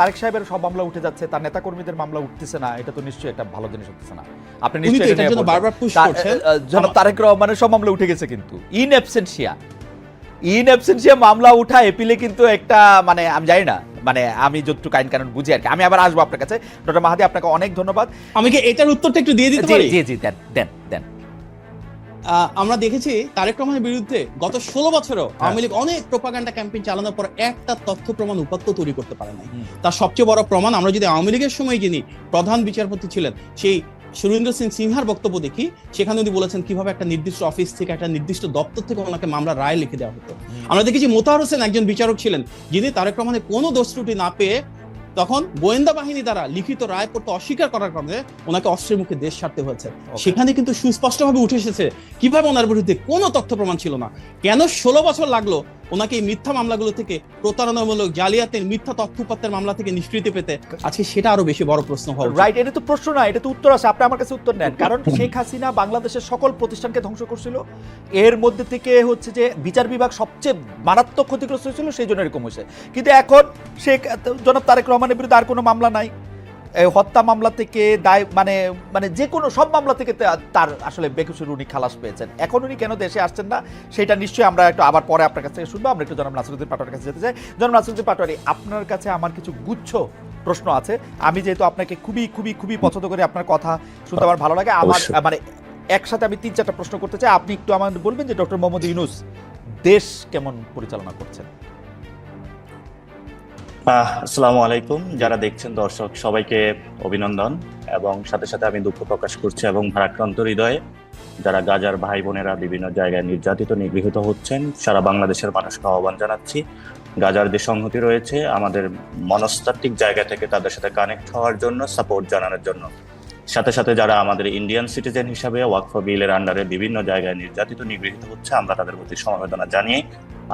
তারেক সাহেবের সব মামলা উঠে যাচ্ছে তার নেতাকর্মীদের মামলা উঠতেছে না এটা তো নিশ্চয়ই একটা ভালো জিনিস হচ্ছে না। আপনি নিশ্চয়ই বারবার তা- করছেন। জনাব তারেক রহমানের সব মামলা উঠে গেছে কিন্তু। ইন অ্যাবসেন্সিয়া ইন অ্যাবসেন্সিয়া মামলা উঠা এপিলে কিন্তু একটা মানে আমি জানি না মানে আমি যতটুকু আইন কানুন বুঝি আর কি। আমি আবার আসব আপনার কাছে। ডক্টর মাহাদি আপনাকে অনেক ধন্যবাদ। আমি কি এটার উত্তরটা একটু দিয়ে দিতে পারি? জি জি দেন দেন দেন। আমরা দেখেছি তারেক রহমানের বিরুদ্ধে গত ষোলো বছরও হ্যাঁ। আওয়ামী লীগ অনেক প্রোপাগান্ডা ক্যাম্পেইন চালানোর পর একটা তথ্য প্রমাণ উপাত্ত তৈরি করতে পারে নাই। তার সবচেয়ে বড় প্রমাণ আমরা যদি আওয়ামী লীগের সময় যিনি প্রধান বিচারপতি ছিলেন সেই সুরেন্দ্র সিং সিনহার বক্তব্য দেখি সেখানে উনি বলেছেন কীভাবে একটা নির্দিষ্ট অফিস থেকে একটা নির্দিষ্ট দপ্তর থেকে ওনাকে মামলা রায় লিখে দেওয়া হতো। আমরা দেখেছি মোতাহার হোসেন একজন বিচারক ছিলেন যিনি তারেক রহমানের কোনো দোষ ত্রুটি না পেয়ে তখন গোয়েন্দা বাহিনী দ্বারা লিখিত রায় পড়তে অস্বীকার করার কারণে ওনাকে অস্ত্রের মুখে দেশ ছাড়তে হয়েছে। সেখানে কিন্তু সুস্পষ্টভাবে উঠে এসেছে কীভাবে ওনার বিরুদ্ধে কোনো তথ্য প্রমাণ ছিল না? কেন ষোলো বছর লাগল ওনাকে এই মিথ্যা মামলাগুলো থেকে প্রতারণামূলক জালিয়াতের মিথ্যা তথ্য উপাত্তের মামলা থেকে নিষ্কৃতি পেতে? আজকে সেটা আরও বেশি বড় প্রশ্ন উচিত। রাইট এটা তো প্রশ্ন না এটা তো উত্তর আছে আপনি আমার কাছে উত্তর নেন। কারণ শেখ হাসিনা বাংলাদেশের সকল প্রতিষ্ঠানকে ধ্বংস করছিল এর মধ্যে থেকে হচ্ছে যে বিচার বিভাগ সবচেয়ে মারাত্মক ক্ষতিগ্রস্ত হয়েছিল সেই জন্য এরকম হয়েছে। কিন্তু এখন শেখ জনাব তারেক রহমানের বিরুদ্ধে আর কোনো মামলা নাই। হত্যা মামলা থেকে দায় মানে মানে যে কোনো সব মামলা থেকে তার আসলে বেকুসুর উনি খালাস পেয়েছেন। এখন উনি কেন দেশে আসছেন না সেটা নিশ্চয়ই আমরা একটু আবার পরে আপনার কাছ থেকে শুনব। আমরা একটু জনাব নাসিরুদ্দিন পাটোয়ারির কাছে যেতে চাই। জনাব নাসিরুদ্দিন পাটোয়ারি আপনার কাছে আমার কিছু গুচ্ছ প্রশ্ন আছে। আমি যেহেতু আপনাকে খুবই খুবই খুবই পছন্দ করি আপনার কথা শুনতে আমার ভালো লাগে। আমার মানে একসাথে আমি তিন চারটা প্রশ্ন করতে চাই। আপনি একটু আমার বলবেন যে ডক্টর মোহাম্মদ ইউনুস দেশ কেমন পরিচালনা করছেন? আসসালামু আলাইকুম যারা দেখছেন দর্শক, সবাইকে অভিনন্দন এবং সাথে সাথে আমি দুঃখ প্রকাশ করছি এবং ভারাক্রান্ত হৃদয়ে যারা গাজার ভাই বোনেরা বিভিন্ন জায়গায় নির্যাতিত, নিগৃহীত হচ্ছেন, সারা বাংলাদেশের মানুষকে আহ্বান জানাচ্ছি। গাজার যে সংহতি রয়েছে, আমাদের মনস্তাত্ত্বিক জায়গা থেকে তাদের সাথে কানেক্ট হওয়ার জন্য সাপোর্ট জানানোর জন্য। সাথে সাথে যারা আমাদের ইন্ডিয়ান সিটিজেন হিসাবে ওয়াকফ বিলের আন্ডারে বিভিন্ন জায়গায় নির্যাতিত, নিগৃহীত হচ্ছে, আমরা তাদের প্রতি সমবেদনা জানিয়ে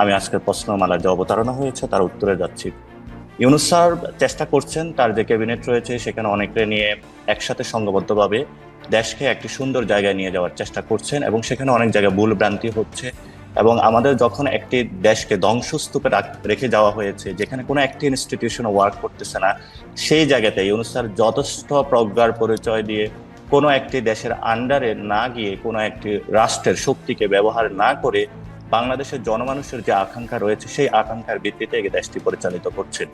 আমি আজকে প্রশ্নমালা যে অবতারণা হয়েছে, তার উত্তরে যাচ্ছি। ইউনুস স্যার চেষ্টা করছেন, তার যে ক্যাবিনেট রয়েছে সেখানে অনেকে নিয়ে একসাথে সংঘবদ্ধভাবে দেশকে একটি সুন্দর জায়গায় নিয়ে যাওয়ার চেষ্টা করছেন এবং সেখানে অনেক জায়গায় ভুল ভ্রান্তি হচ্ছে এবং আমাদের যখন একটি দেশকে ধ্বংসস্তূপে রেখে যাওয়া হয়েছে, যেখানে কোনো একটি ইনস্টিটিউশন ওয়ার্ক করতেছে না, সেই জায়গাতে ইউনুসার যথেষ্ট প্রজ্ঞার পরিচয় দিয়ে কোনো একটি দেশের আন্ডারে না গিয়ে কোনো একটি রাষ্ট্রের শক্তিকে ব্যবহার না করে বাংলাদেশের জনমানুষের যে আকাঙ্ক্ষা রয়েছে সেই আকাঙ্ক্ষার ভিত্তিতে এই দেশটি পরিচালিত করছেন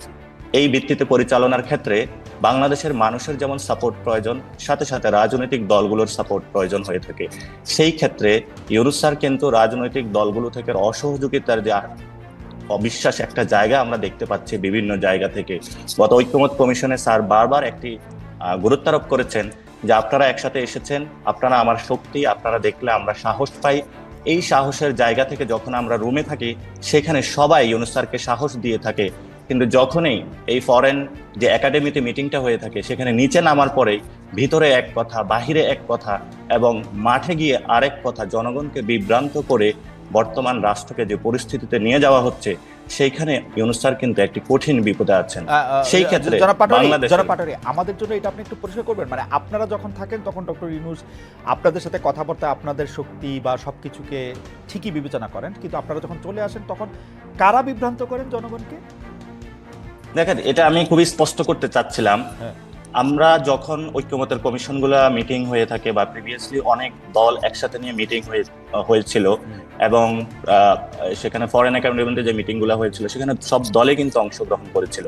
এই ভিত্তিতে পরিচালনার ক্ষেত্রে বাংলাদেশের মানুষের যেমন সাপোর্ট প্রয়োজন সাথে সাথে রাজনৈতিক দলগুলোর সাপোর্ট প্রয়োজন হয়ে থাকে। সেই ক্ষেত্রে ইউনুস স্যার কিন্তু রাজনৈতিক দলগুলো থেকে অসহযোগিতার যে অবিশ্বাস একটা জায়গা আমরা দেখতে পাচ্ছি বিভিন্ন জায়গা থেকে। গত ঐক্যমত কমিশনে স্যার বারবার একটি আহ, গুরুত্বারোপ করেছেন যে আপনারা একসাথে এসেছেন আপনারা আমার শক্তি আপনারা দেখলে আমরা সাহস পাই এই সাহসের জায়গা থেকে যখন আমরা রুমে থাকি, সেখানে সবাই ইউনুস স্যারকে সাহস দিয়ে থাকে। কিন্তু যখনই এই ফরেন যে একাডেমিতে মিটিংটা হয়ে থাকে, সেখানে নিচে নামার পরে ভিতরে এক কথা, বাহিরে এক কথা এবং মাঠে গিয়ে আরেক কথা, জনগণকে বিভ্রান্ত করে বর্তমান রাষ্ট্রকে যে পরিস্থিতিতে নিয়ে যাওয়া হচ্ছে সেইখানে ইউনুস স্যার কিন্তু একটি কঠিন বিপদে আছেন। সেই ক্ষেত্রে বাংলাদেশের- জনাব আমাদের জন্য এটা আপনি একটু পরিষ্কার করবেন। মানে আপনারা যখন থাকেন তখন ডক্টর ইউনুস আপনাদের সাথে কথাবার্তা আপনাদের শক্তি বা সবকিছুকে ঠিকই বিবেচনা করেন। কিন্তু আপনারা যখন চলে আসেন তখন কারা বিভ্রান্ত করেন জনগণকে? দেখেন এটা আমি খুবই স্পষ্ট করতে চাচ্ছিলাম। হ্যাঁ। আমরা যখন ঐক্যমতের কমিশনগুলো মিটিং হয়ে থাকে বা প্রিভিয়াসলি অনেক দল একসাথে নিয়ে মিটিং হয়ে হয়েছিল এবং সেখানে ফরেন একাডেমিতে যে মিটিংগুলো হয়েছিল সেখানে সব দলে কিন্তু অংশগ্রহণ করেছিল।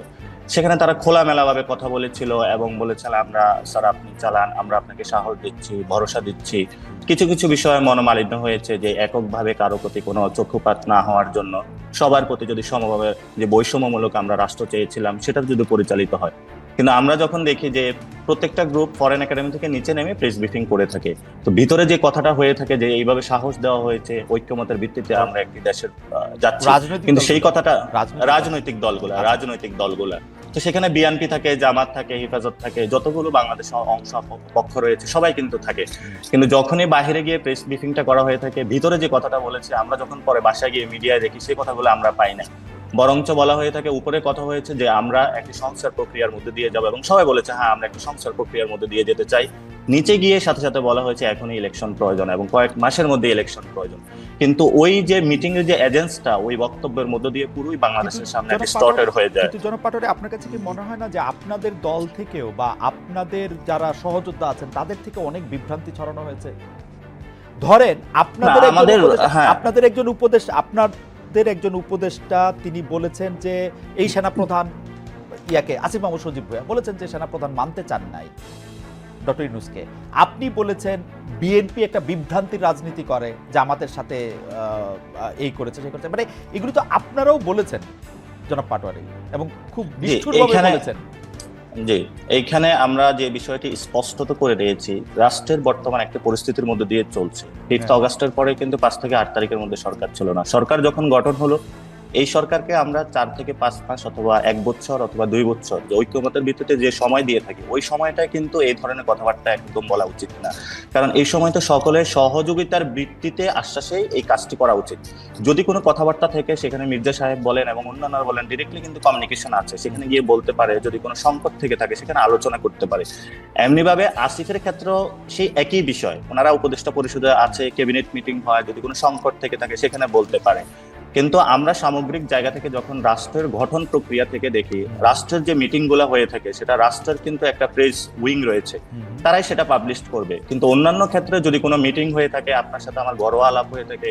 সেখানে তারা খোলামেলাভাবে কথা বলেছিল এবং বলেছিল আমরা স্যার আপনি চালান আমরা আপনাকে সাহস দিচ্ছি ভরসা দিচ্ছি। কিছু কিছু বিষয়ে মনোমালিন্য হয়েছে যে এককভাবে কারও প্রতি কোনো চক্ষুপাত না হওয়ার জন্য সবার প্রতি যদি সমভাবে যে বৈষম্যমূলক আমরা রাষ্ট্র চেয়েছিলাম সেটা যদি পরিচালিত হয়। কিন্তু আমরা যখন দেখি যে প্রত্যেকটা গ্রুপ ফরেন একাডেমি থেকে নিচে নেমে প্রেস ব্রিফিং করে থাকে তো ভিতরে যে কথাটা হয়ে থাকে যে এইভাবে সাহস দেওয়া হয়েছে ঐক্যমতের ভিত্তিতে আমরা একটি দেশের যাচ্ছি। রাজনৈতিক কিন্তু সেই কথাটা রাজনৈতিক- দলগুলা রাজনৈতিক দলগুলা। তো সেখানে বিএনপি থাকে জামাত থাকে হেফাজত থাকে যতগুলো বাংলাদেশ অংশ পক্ষ রয়েছে সবাই কিন্তু থাকে। কিন্তু যখনই বাইরে গিয়ে প্রেস ব্রিফিংটা করা হয়ে থাকে ভিতরে যে কথাটা বলেছে আমরা যখন পরে বাসায় গিয়ে মিডিয়ায় দেখি সেই কথাগুলো আমরা পাই না। বরঞ্চ বলা হয়ে থাকে উপরে কথা হয়েছে যে আমরা একটি সংস্কার প্রক্রিয়ার মধ্যে দিয়ে যাব এবং সবাই বলেছে হ্যাঁ আমরা একটি সংস্কার প্রক্রিয়ার মধ্যে দিয়ে যেতে চাই। নিচে গিয়ে সাথে সাথে বলা হয়েছে এখনই ইলেকশন প্রয়োজন এবং কয়েক মাসের মধ্যে ইলেকশন প্রয়োজন। কিন্তু ওই যে মিটিং এর যে এজেন্সটা ওই বক্তব্যের মধ্য দিয়ে পুরোই বাংলাদেশের সামনে স্টর্টের হয়ে যায়। কিন্তু জনাব পাটোয়ারি আপনার কাছে কি মনে হয় না যে আপনাদের দল থেকেও বা আপনাদের যারা সহযোদ্ধা আছেন তাদের থেকে অনেক বিভ্রান্তি ছড়ানো হয়েছে? ধরেন আপনাদের হ্যাঁ। আপনাদের একজন উপদেশ আপনাদের একজন উপদেষ্টা তিনি বলেছেন যে এই সেনাপ্রধান ইয়াকে আসিফ মাহমুদ সজীব ভাইয়া বলেছেন যে সেনাপ্রধান মানতে চান নাই। ডক্টর ইউনুসকে। আপনি বলেছেন বিএনপি একটা বিভ্রান্তির রাজনীতি করে যে আমাদের সাথে আহ, এই করেছে সেই করেছে। মানে এগুলি তো আপনারাও বলেছেন জনাব পাটোয়ারি এবং খুব নিষ্ঠুরভাবে বলেছেন। জি এইখানে আমরা যে বিষয়টি স্পষ্টত করে দিয়েছি রাষ্ট্রের বর্তমান একটা পরিস্থিতির মধ্যে দিয়ে চলছে। ফিফথ অগাস্টের অগস্টের পরে কিন্তু পাঁচ থেকে আট তারিখের মধ্যে সরকার ছিল না। সরকার যখন গঠন হলো এই সরকারকে আমরা চার থেকে পাঁচ মাস অথবা এক বছর অথবা দুই বছর যে ঐক্যমতের ভিত্তিতে যে সময় দিয়ে থাকি, ওই সময়টা কিন্তু এই ধরনের কথাবার্তা একদম বলা উচিত না। কারণ এই সময় তো সকলের সহযোগিতার ভিত্তিতে আশ্বাসেই এই কাজটি করা উচিত। যদি কোনো কথাবার্তা থেকে সেখানে মির্জা সাহেব বলেন এবং অন্যান্যরা বলেন ডিরেক্টলি কিন্তু কমিউনিকেশন আছে। সেখানে গিয়ে বলতে পারে, যদি কোনো সংকট থেকে থাকে সেখানে আলোচনা করতে পারে। এমনিভাবে আসিফের ক্ষেত্রেও সেই একই বিষয়। ওনারা উপদেষ্টা পরিষদে আছে ক্যাবিনেট মিটিং হয়, যদি কোনো সংকট থেকে থাকে সেখানে বলতে পারে। কিন্তু আমরা সামগ্রিক জায়গা থেকে যখন রাষ্ট্রের গঠন প্রক্রিয়া থেকে দেখি রাষ্ট্রের যে মিটিংগুলো হয়ে থাকে সেটা রাষ্ট্রের কিন্তু একটা প্রেস উইং রয়েছে। তারাই সেটা পাবলিশ করবে। কিন্তু অন্যান্য ক্ষেত্রে যদি কোনো মিটিং হয়ে থাকে আপনার সাথে আমার গর্ব আলাপ হয়ে থাকে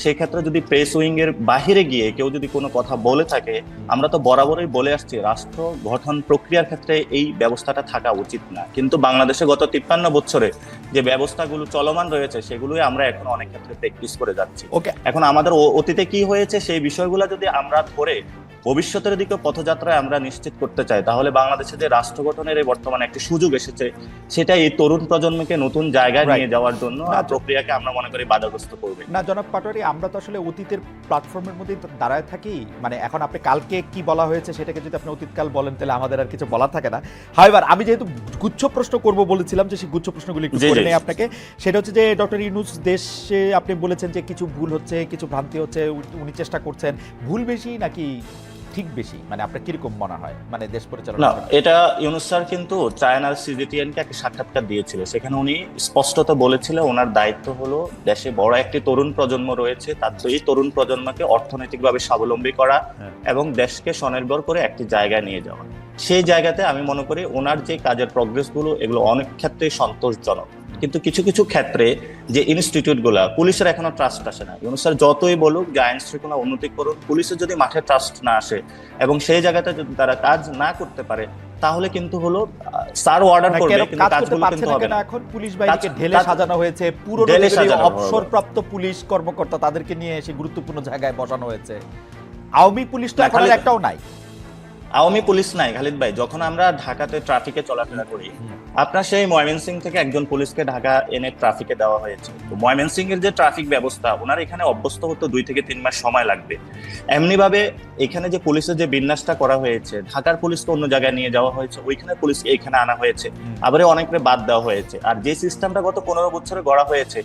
সেই ক্ষেত্রে যদি প্রেস উইং এর বাহিরে গিয়ে কেউ যদি কোনো কথা বলে থাকে আমরা তো বরাবরই বলে আসছি রাষ্ট্র গঠন প্রক্রিয়ার ক্ষেত্রে এই ব্যবস্থাটা থাকা উচিত না। কিন্তু বাংলাদেশে গত তিপ্পান্ন বছরে যে ব্যবস্থাগুলো চলমান রয়েছে সেগুলোই আমরা এখন অনেক ক্ষেত্রে প্র্যাকটিস করে যাচ্ছি। ওকে এখন আমাদের অতীতে কি হয়েছে সেই বিষয়গুলো যদি আমরা ধরে ভবিষ্যতের দিকে পথযাত্রায় আমরা নিশ্চিত করতে চাই তাহলে বাংলাদেশে যে রাষ্ট্র গঠনের এই বর্তমানে একটি সুযোগ এসেছে সেটা এই তরুণ প্রজন্মকে নতুন জায়গায় নিয়ে যাওয়ার জন্য আর প্রক্রিয়াকে আমরা মনে করি বাধাগ্রস্ত করবে। না জনাব পাটোয়ারি আমরা তো আসলে অতীতের প্ল্যাটফর্মের মধ্যেই তো দাঁড়ায় থাকি। মানে এখন আপনি কালকে কি বলা হয়েছে সেটাকে যদি আপনি অতীতকাল বলেন তাহলে আমাদের আর কিছু বলা থাকে না। হাইবার আমি যেহেতু গুচ্ছ প্রশ্ন করব বলেছিলাম যে সেই গুচ্ছ প্রশ্নগুলি একটু করে নেই আপনাকে সেটা হচ্ছে যে ডক্টর ইউনুস দেশে আপনি বলেছেন যে কিছু ভুল হচ্ছে কিছু ভ্রান্তি হচ্ছে উনি চেষ্টা করছেন। ভুল বেশি নাকি ঠিক বেশি? মানে আপনার কীরকম মনে হয়? মানে দেশ পরিচালনা এটা ইউনুস স্যার কিন্তু চায়নার সিজিটিএন কে একটা সাক্ষাৎকার দিয়েছিল। সেখানে উনি স্পষ্টত বলেছিল ওনার দায়িত্ব হলো দেশে বড় একটি তরুণ প্রজন্ম রয়েছে তার এই তরুণ প্রজন্মকে অর্থনৈতিকভাবে স্বাবলম্বী করা হ্যাঁ। এবং দেশকে স্বনির্ভর করে একটি জায়গায় নিয়ে যাওয়া। সেই জায়গাতে আমি মনে করি ওনার যে কাজের প্রগ্রেসগুলো এগুলো অনেক ক্ষেত্রে সন্তোষজনক। কিন্তু কিছু কিছু ক্ষেত্রে যে ইনস্টিটিউটগুলা পুলিশের এখনও ট্রাস্ট আসে না। ইউনুস স্যার যতই বলুক যে আইন শৃঙ্খলা উন্নতি করুন পুলিশের যদি মাঠে ট্রাস্ট না আসে এবং সেই জায়গাতে যদি তারা কাজ না করতে পারে তাহলে কিন্তু হলো স্যার অর্ডার করবে কিন্তু কাজ কাজগুলো কিন্তু হবে না। এখন? পুলিশ বাহিনীকে ঢেলে সাজানো হয়েছে পুরো ঢেলে সাজানো। অবসরপ্রাপ্ত পুলিশ কর্মকর্তা তাদেরকে নিয়ে এসে গুরুত্বপূর্ণ জায়গায় বসানো হয়েছে। আওয়ামী পুলিশ তো এখন একটাও নাই। আওয়ামী পুলিশ নাই খালিদ ভাই। যখন আমরা ঢাকাতে ট্রাফিকে চলাফেরা করি আপনার সেই ময়মনসিং থেকে একজন পুলিশকে ঢাকা এনে ট্রাফিকে দেওয়া হয়েছে। তো ময়মনসিং এর যে ট্রাফিক ব্যবস্থা ওনার এখানে অভ্যস্ত হতে দুই থেকে তিন মাস সময় লাগবে। এমনি ভাবে এখানে যে পুলিশের যে বিন্যাসটা করা হয়েছে ঢাকার পুলিশকে অন্য জায়গায় নিয়ে যাওয়া হয়েছে ওইখানে পুলিশ এখানে আনা হয়েছে। আবার অনেকরে বাদ দেওয়া হয়েছে। আর যে সিস্টেমটা গত পনেরো বছরে গড়া হয়েছে